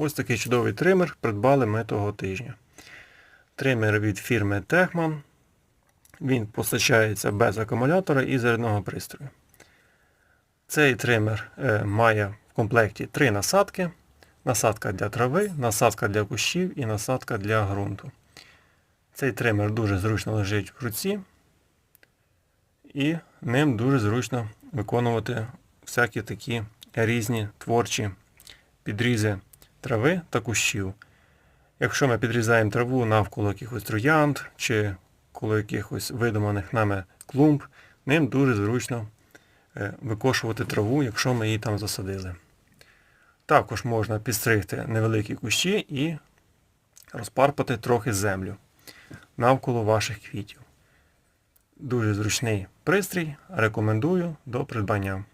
Ось такий чудовий тример придбали ми того тижня. Тример від фірми Techman. Він постачається без акумулятора і зарядного пристрою. Цей тример е, має в комплекті три насадки. Насадка для трави, насадка для кущів і насадка для ґрунту. Цей тример дуже зручно лежить в руці і ним дуже зручно виконувати всякі такі різні творчі підрізи трави та кущів. Якщо ми підрізаємо траву навколо якихось троянд чи коло якихось видуманих нами клумб, ним дуже зручно е, викошувати траву, якщо ми її там засадили. Також можна підстригти невеликі кущі і розпарпати трохи землю навколо ваших квітів. Дуже зручний пристрій, рекомендую до придбання.